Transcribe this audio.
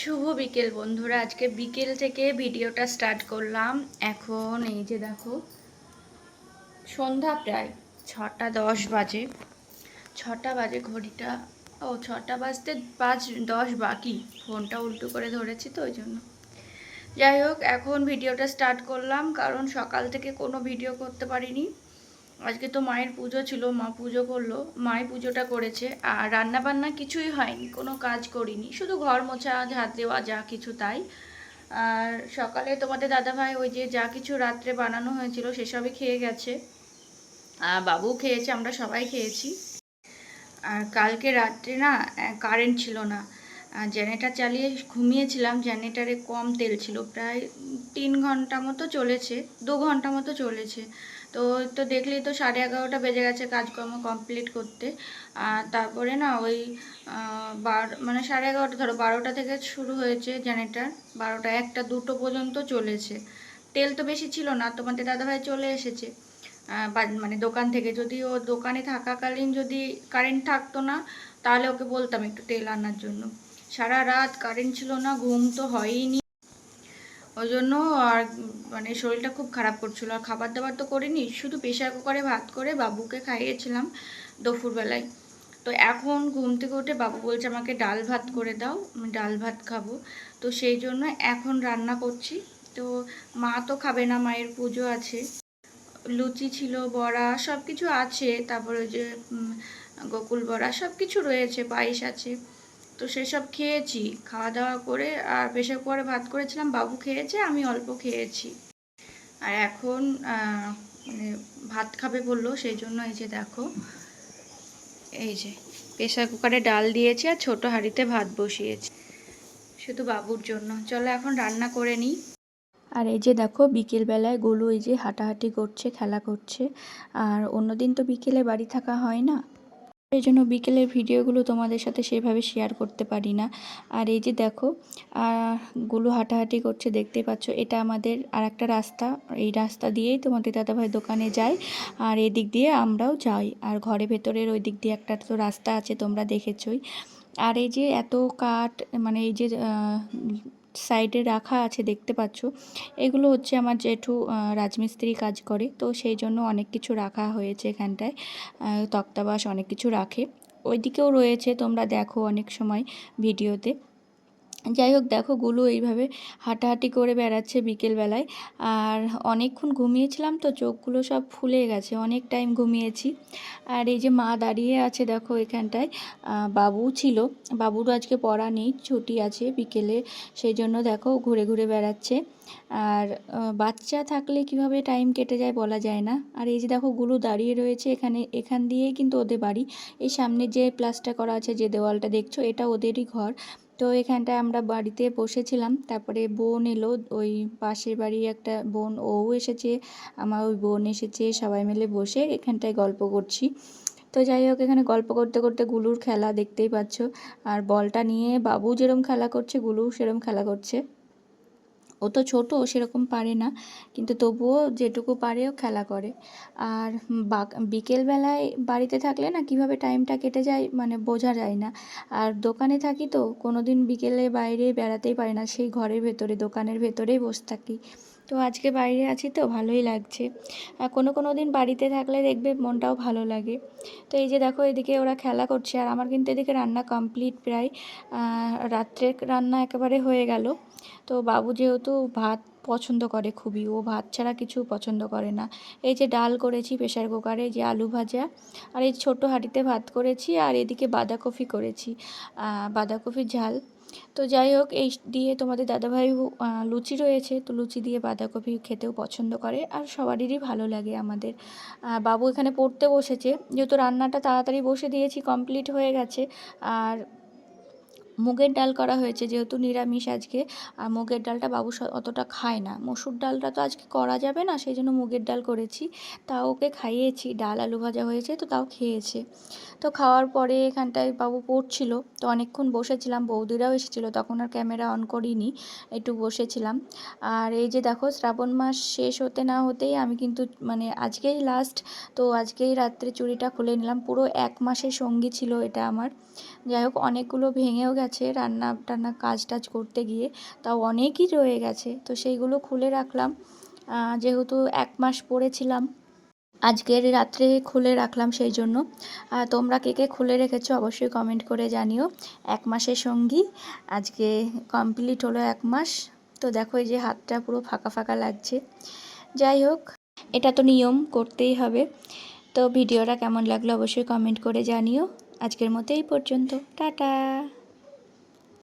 শুভ বিকেল বন্ধুরা। আজকে বিকেল থেকে ভিডিওটা স্টার্ট করলাম। এখন এই যে দেখো, সন্ধ্যা প্রায় ছটা দশ বাজে। ছটা বাজে ঘড়িটা। ও, ছটা বাজতে পাঁচ দশ বাকি। ফোনটা উল্টো করে ধরেছি তো ওই জন্য। যাই হোক, এখন ভিডিওটা স্টার্ট করলাম। কারণ সকাল থেকে কোনো ভিডিও করতে পারিনি। আজকে তো মায়ের পুজো ছিল, মা পুজো করল, মাই পুজোটা করেছে, আর রান্না বান্না কিছুই হয়নি, কোনো কাজ করিনি, শুধু ঘর মোছা ঝাঁট দেওয়া যা কিছু তাই। আর সকালে তোমাদের দাদাভাই ওই যে যা কিছু রাত্রে বানানো হয়েছিল সেসবই খেয়ে গেছে, আর বাবু খেয়েছে, আমরা সবাই খেয়েছি। আর কালকে রাত্রে না কারেন্ট ছিল না জেনারেটার চালিয়ে ঘুমিয়েছিলাম জেনারেটারে কম তেল ছিল, প্রায় তিন ঘণ্টা মতো চলেছে, দু ঘণ্টা মতো চলেছে। তো তো দেখলেই তো সাড়ে এগারোটা বেজে গেছে কাজকর্ম কমপ্লিট করতে। আর তারপরে না ওই বার মানে সাড়ে এগারোটা, ধরো বারোটা থেকে শুরু হয়েছে জেনারেটার বারোটা একটা, দুটো পর্যন্ত চলেছে। তেল তো বেশি ছিল না, তোমাদের দাদাভাই চলে এসেছে। মানে দোকান থেকে, যদি ও দোকানে থাকাকালীন যদি কারেন্ট থাকতো না, তাহলে ওকে বলতাম একটু তেল আনার জন্য। সারা রাত কারেন্ট ছিল না, ঘুম তো হয়ইনি। ওই জন্য আর মানে শরীরটা খুব খারাপ করছিল। আর খাবার দাবার তো করিনি, শুধু প্রেশার কুকারে ভাত করে বাবুকে খাইয়েছিলাম দুপুরবেলায়। তো এখন ঘুম থেকে উঠে বাবু বলছে, আমাকে ডাল ভাত করে দাও, আমি ডাল ভাত খাব। তো সেই জন্য এখন রান্না করছি। তো মা তো খাবে না, মায়ের পুজো আছে। লুচি ছিল, বড়া সব কিছু আছে। তারপরে যে গোকুল বড়া সব কিছু রয়েছে, পায়েস আছে। তো সেসব খেয়েছি। খাওয়া দাওয়া করে, আর প্রেশার কুকারে ভাত করেছিলাম, বাবু খেয়েছে, আমি অল্প খেয়েছি। আর এখন মানে ভাত খাবে বলল সেই জন্য এই যে দেখো, এই যে প্রেশার কুকারে ডাল দিয়েছি আর ছোটো হাঁড়িতে ভাত বসিয়েছি। শুধু বাবুর জন্য। চলো এখন রান্না করে নিই। আর এই যে দেখো, বিকেলবেলায় গোলু এই যে হাঁটাহাঁটি করছে, খেলা করছে। আর অন্যদিন তো বিকেলে বাড়ি থাকা হয় না। এই জন্য বিকেলের ভিডিওগুলো তোমাদের সাথে সেভাবে শেয়ার করতে পারি না। আর এই যে দেখো গুলো হাঁটাহাঁটি করছে দেখতে পাচ্ছ, এটা আমাদের আর একটা রাস্তা। এই রাস্তা দিয়েই তোমাদের দাদাভাই দোকানে যায়, আর এদিক দিয়ে আমরাও যাই। আর ঘরে ভেতরের ওই দিক দিয়ে একটা তো রাস্তা আছে, তোমরা দেখেছই। আর এই যে এত কাঠ মানে এই যে সাইডে রাখা আছে, দেখতে পাচ্ছ। এগুলো হচ্ছে আমার জেঠু রাজমিস্ত্রি কাজ করে। তো সেই জন্য অনেক কিছু রাখা হয়েছে এখানটায়। তক্তাবাস অনেক কিছু রাখে। ওইদিকেও রয়েছে, তোমরা দেখো অনেক সময় ভিডিওতে। যাই হোক দেখো গুলো এইভাবে হাঁটাহাঁটি করে বেড়াচ্ছে বিকেলবেলায়। আর অনেকক্ষণ ঘুমিয়েছিলাম তো চোখগুলো সব ফুলে গেছে, অনেক টাইম ঘুমিয়েছি। আর এই যে মা দাঁড়িয়ে আছে দেখো এখানটায় বাবু ছিল। বাবুর আজকে পড়া নেই, ছুটি আছে বিকেলে, সেই জন্য দেখো ঘুরে ঘুরে বেড়াচ্ছে। আর বাচ্চা থাকলে কীভাবে টাইম কেটে যায় বলা যায় না। আর এই যে দেখো গুলো দাঁড়িয়ে রয়েছে এখানে, এখান দিয়েই কিন্তু ওদের বাড়ি। এই সামনে যে প্লাস্টার করা আছে, যে দেওয়ালটা দেখছ, এটা ওদেরই ঘর। তো এখানটায় আমরা বাড়িতে বসেছিলাম। তারপরে বোন এলো, ওই পাশের বাড়ি একটা বোন ও এসেছে, আমার ওই বোন এসেছে, সবাই মিলে বসে এখানটায় গল্প করছি। তো যাই হোক, এখানে গল্প করতে করতে গুলুর খেলা দেখতেই পাচ্ছ। আর বলটা নিয়ে বাবু যেরম খেলা করছে, গুলু সেরম খেলা করছে। ও তো ছোটো সেরকম পারে না। কিন্তু তবুও যেটুকু পারে, ও খেলা করে। আর বিকেলবেলায় বাড়িতে থাকলে না, কীভাবে টাইমটা কেটে যায় মানে বোঝা যায় না। আর দোকানে থাকি তো কোনো দিন বিকেলে বাইরে বেড়াতেই পারি না, সেই ঘরের ভেতরে, দোকানের ভেতরেই বসে থাকি। তো আজকে বাইরে আছি তো, ভালোই লাগছে। কোনো কোনো দিন বাড়িতে থাকলে দেখবে মনটাও ভালো লাগে। তো এই যে দেখো, এদিকে ওরা খেলা করছে, আর আমার কিন্তু এদিকে রান্না কমপ্লিট প্রায় রাত্রের রান্না একেবারে হয়ে গেল। তো বাবু যেহেতু ভাত পছন্দ করে খুবই, ও ভাত ছাড়া কিছু পছন্দ করে না। এই যে ডাল করেছি প্রেশার কুকারে যে আলু ভাজা, আর এই ছোটো হাঁড়িতে ভাত করেছি, আর এদিকে বাঁধাকপি করেছি বাঁধাকপির ঝাল। তো যাই হোক, এই দিয়ে তোমাদের দাদাভাই লুচি রয়েছে, তো লুচি দিয়ে বাঁধাকপি খেতেও পছন্দ করে, আর সবারই ভালো লাগে আমাদের। বাবু এখানে পড়তে বসেছে, যেহেতু রান্নাটা তাড়াতাড়ি বসে দিয়েছি, কমপ্লিট হয়ে গেছে, আর মুগের ডাল করা হয়েছে, যেহেতু নিরামিষ আজকে, আর মুগের ডালটা বাবু অতটা খায় না। মসুর ডালটা তো আজকে করা যাবে না, সেই জন্য মুগের ডাল করেছি। তাও ওকে খাইয়েছি, ডাল আলু ভাজা হয়েছে, তো তাও খেয়েছে। তো খাওয়ার পরে এখানটায় বাবু পড়ছিল, তো অনেকক্ষণ বসেছিলাম, বৌদিরাও এসেছিল, তখন আর ক্যামেরা অন করিনি, একটু বসেছিলাম। আর এই যে দেখো, শ্রাবণ মাস শেষ হতে না হতেই আমি কিন্তু মানে আজকেই লাস্ট তো আজকেই রাত্রে চুড়িটা খুলে নিলাম, পুরো এক মাসের সঙ্গী ছিল এটা আমার। যাই হোক, অনেকগুলো ভেঙেও গেছে রান্না, টান্না কাজ টাজ করতে গিয়ে, তাও অনেকই রয়ে গেছে। তো সেইগুলো খুলে রাখলাম। যেহেতু এক মাস পড়েছিলাম, আজকের রাত্রে খুলে রাখলাম সেই জন্য। তোমরা কে কে খুলে রেখেছো অবশ্যই কমেন্ট করে জানিও। এক মাসের সঙ্গী, আজকে কমপ্লিট হলো এক মাস। তো দেখো, এই যে হাতটা পুরো ফাঁকা ফাঁকা লাগছে। যাই হোক, এটা তো নিয়ম, করতেই হবে। তো ভিডিওটা কেমন লাগল অবশ্যই কমেন্ট করে জানিও। আজকের মতো এই পর্যন্ত। টাটা।